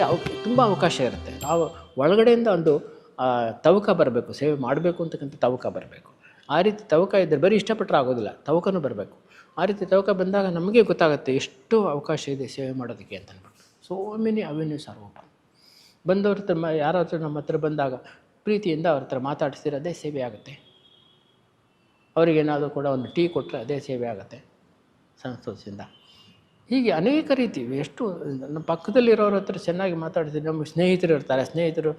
ಸೇವೆಗೆ ಅವ, ತುಂಬ ಅವಕಾಶ ಇರುತ್ತೆ. ನಾವು ಒಳಗಡೆಯಿಂದ ಒಂದು ತವಕ ಬರಬೇಕು, ಸೇವೆ ಮಾಡಬೇಕು ಅಂತಕ್ಕಂಥ ತವಕ ಬರಬೇಕು. ಆ ರೀತಿ ತವಕ ಇದ್ದರೆ ಬರೀ ಇಷ್ಟಪಟ್ಟರೆ ಆಗೋದಿಲ್ಲ, ತವಕನೂ ಬರಬೇಕು. ಆ ರೀತಿ ತವಕ ಬಂದಾಗ ನಮಗೆ ಗೊತ್ತಾಗುತ್ತೆ ಎಷ್ಟು ಅವಕಾಶ ಇದೆ ಸೇವೆ ಮಾಡೋದಕ್ಕೆ ಅಂತ ಅಂದ್ಬಿಟ್ಟು so many avenues are open ಬಂದವ್ರ ಹತ್ರ ಯಾರ ನಮ್ಮ ಹತ್ರ ಬಂದಾಗ ಪ್ರೀತಿಯಿಂದ ಅವ್ರ ಹತ್ರ ಮಾತಾಡಿಸಿದ್ರೆ ಅದೇ ಸೇವೆ ಆಗುತ್ತೆ. ಅವರಿಗೇನಾದರೂ ಕೂಡ ಒಂದು ಟೀ ಕೊಟ್ಟರೆ ಅದೇ ಸೇವೆ ಆಗುತ್ತೆ. ಸಂತೋಷದಿಂದ. ಹೀಗೆ ಅನೇಕ ರೀತಿ, ಎಷ್ಟು ನಮ್ಮ ಪಕ್ಕದಲ್ಲಿರೋರ ಹತ್ರ ಚೆನ್ನಾಗಿ ಮಾತಾಡ್ತೀವಿ ನಮ್ಮ ಸ್ನೇಹಿತರು ಇರ್ತಾರೆ. ಸ್ನೇಹಿತರು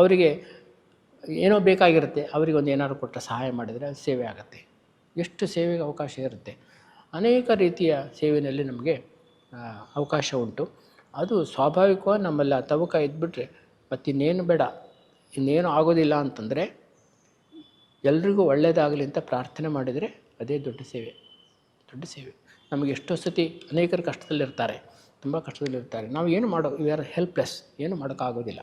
ಅವರಿಗೆ ಏನೋ ಬೇಕಾಗಿರುತ್ತೆ, ಅವರಿಗೆ ಒಂದು ಏನಾದ್ರು ಕೊಟ್ಟರೆ ಸಹಾಯ ಮಾಡಿದರೆ ಅದು ಸೇವೆ ಆಗುತ್ತೆ. ಎಷ್ಟು ಸೇವೆಗೆ ಅವಕಾಶ ಇರುತ್ತೆ. ಅನೇಕ ರೀತಿಯ ಸೇವೆಯಲ್ಲಿ ನಮಗೆ ಅವಕಾಶ ಉಂಟು. ಅದು ಸ್ವಾಭಾವಿಕವಾಗಿ ನಮ್ಮಲ್ಲಿ ಆ ತವಕ ಇದ್ಬಿಟ್ರೆ ಮತ್ತಿನ್ನೇನು ಬೇಡ. ಇನ್ನೇನು ಆಗೋದಿಲ್ಲ ಅಂತಂದರೆ ಎಲ್ರಿಗೂ ಒಳ್ಳೆಯದಾಗಲಿ ಅಂತ ಪ್ರಾರ್ಥನೆ ಮಾಡಿದರೆ ಅದೇ ದೊಡ್ಡ ಸೇವೆ. ದೊಡ್ಡ ಸೇವೆ ನಮಗೆ ಎಷ್ಟೋ ಸತಿ ಅನೇಕರು ಕಷ್ಟದಲ್ಲಿರ್ತಾರೆ, ತುಂಬ ಕಷ್ಟದಲ್ಲಿರ್ತಾರೆ. ನಾವು ಏನು ಮಾಡೋ ವಿ ಆರ್ ಹೆಲ್ಪ್ಲೆಸ್ ಏನು ಮಾಡೋಕ್ಕಾಗೋದಿಲ್ಲ.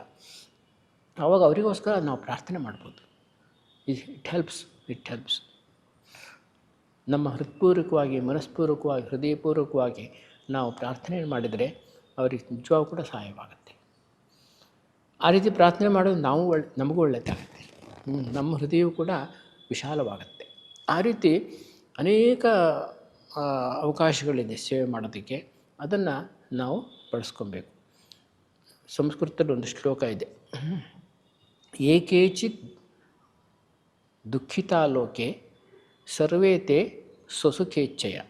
ಆವಾಗ ಅವರಿಗೋಸ್ಕರ ನಾವು ಪ್ರಾರ್ಥನೆ ಮಾಡ್ಬೋದು. ಇಟ್ ಹೆಲ್ಪ್ಸ್ ಇಟ್ ಹೆಲ್ಪ್ಸ್ ನಮ್ಮ ಹೃತ್ಪೂರ್ವಕವಾಗಿ, ಮನಸ್ಪೂರ್ವಕವಾಗಿ, ಹೃದಯಪೂರ್ವಕವಾಗಿ ನಾವು ಪ್ರಾರ್ಥನೆ ಮಾಡಿದರೆ ಅವರಿಗೆ ನಿಜವಾಗೂ ಕೂಡ ಸಹಾಯವಾಗುತ್ತೆ. ಆ ರೀತಿ ಪ್ರಾರ್ಥನೆ ಮಾಡೋದು ನಾವು ಒಳ್ಳೆ, ನಮಗೂ ಒಳ್ಳೆಯದಾಗುತ್ತೆ. ನಮ್ಮ ಹೃದಯವು ಕೂಡ ವಿಶಾಲವಾಗುತ್ತೆ. ಆ ರೀತಿ ಅನೇಕ ಅವಕಾಶಗಳಿದೆ ಸೇವೆ ಮಾಡೋದಕ್ಕೆ. ಅದನ್ನು ನಾವು ಬಳಸ್ಕೊಬೇಕು. ಸಂಸ್ಕೃತದಲ್ಲಿ ಒಂದು ಶ್ಲೋಕ ಇದೆ. ಏಕೇಚಿತ್ ದುಃಖಿತಾಲೋಕೆ ಸರ್ವೇ ತೇ ಸ್ವಸುಖೇಚ್ಛಯ.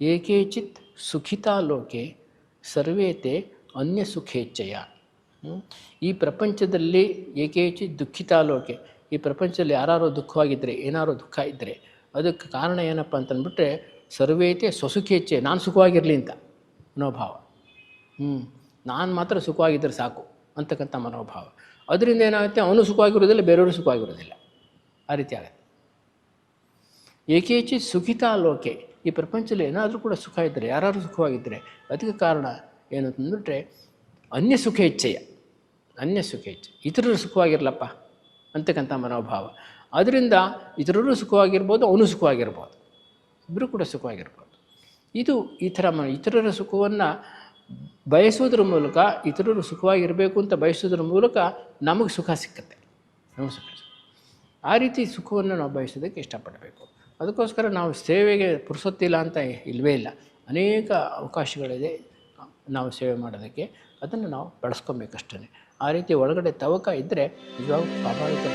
ಏಕೇಚಿತ್ ಸುಖಿತಾಲೋಕೆ ಸರ್ವೇ ತೇ ಅನ್ಯ ಸುಖೇಚ್ಛಯ ಈ ಪ್ರಪಂಚದಲ್ಲಿ ಏಕೇಚಿತ್ ದುಃಖಿತಾಲೋಕೆ, ಈ ಪ್ರಪಂಚದಲ್ಲಿ ಯಾರು ದುಃಖವಾಗಿದ್ದರೆ ಏನಾರು ದುಃಖ ಇದ್ದರೆ ಅದಕ್ಕೆ ಕಾರಣ ಏನಪ್ಪ ಅಂತಂದ್ಬಿಟ್ರೆ, ಸರ್ವೇತೆ ಸ್ವಸುಖೇಚ್ಛೆ, ನಾನು ಸುಖವಾಗಿರಲಿ ಅಂತ ಮನೋಭಾವ ಹ್ಞೂ ನಾನು ಮಾತ್ರ ಸುಖವಾಗಿದ್ದರೆ ಸಾಕು ಅಂತಕ್ಕಂಥ ಮನೋಭಾವ. ಅದರಿಂದ ಏನಾಗುತ್ತೆ? ಅವನು ಸುಖವಾಗಿರೋದಿಲ್ಲ, ಬೇರೆಯವರು ಸುಖವಾಗಿರೋದಿಲ್ಲ. ಆ ರೀತಿ ಆಗುತ್ತೆ. ಏಕೇಚಿ ಸುಖಿತಾ ಲೋಕೆ. ಈ ಪ್ರಪಂಚದಲ್ಲಿ ಏನಾದರೂ ಕೂಡ ಸುಖ ಇದ್ದರೆ ಯಾರಾದರೂ ಸುಖವಾಗಿದ್ದರೆ ಅದಕ್ಕೆ ಕಾರಣ ಏನು ಅಂತಂದ್ಬಿಟ್ರೆ ಅನ್ಯ ಸುಖ ಇಚ್ಛೆಯ ಅನ್ಯ ಸುಖ ಇಚ್ಛೆ ಇತರರು ಸುಖವಾಗಿರಲಪ್ಪ. ಅಂತಕ್ಕಂಥ ಮನೋಭಾವ. ಅದರಿಂದ ಇತರರು ಸುಖವಾಗಿರ್ಬೋದು, ಅವನು ಸುಖವಾಗಿರ್ಬೋದು. ಇಬ್ಬರು ಕೂಡ ಸುಖವಾಗಿರ್ಬೋದು. ಇದು ಈ ಥರ ಮ, ಇತರರ ಸುಖವನ್ನು ಬಯಸೋದ್ರ ಮೂಲಕ, ಇತರರು ಸುಖವಾಗಿರಬೇಕು ಅಂತ ಬಯಸೋದ್ರ ಮೂಲಕ ನಮಗೆ ಸುಖ ಸಿಕ್ಕತ್ತೆ. ನಮಗೆ ಸುಖ ಆ ರೀತಿ ಸುಖವನ್ನು ನಾವು ಬಯಸೋದಕ್ಕೆ ಇಷ್ಟಪಡಬೇಕು. ಅದಕ್ಕೋಸ್ಕರ ನಾವು ಸೇವೆಗೆ ಪುರುಸೊತ್ತಿಲ್ಲ ಅಂತ ಇಲ್ಲವೇ ಇಲ್ಲ. ಅನೇಕ ಅವಕಾಶಗಳಿದೆ. ನಾವು ಸೇವೆ ಮಾಡೋದಕ್ಕೆ ಅದನ್ನು ನಾವು ಬಳಸ್ಕೊಬೇಕಷ್ಟೇ ಆ ರೀತಿ ಒಳಗಡೆ ತವಕ ಇದ್ದರೆ ಇವಾಗ ಸ್ವಾಭಾವಿಕ.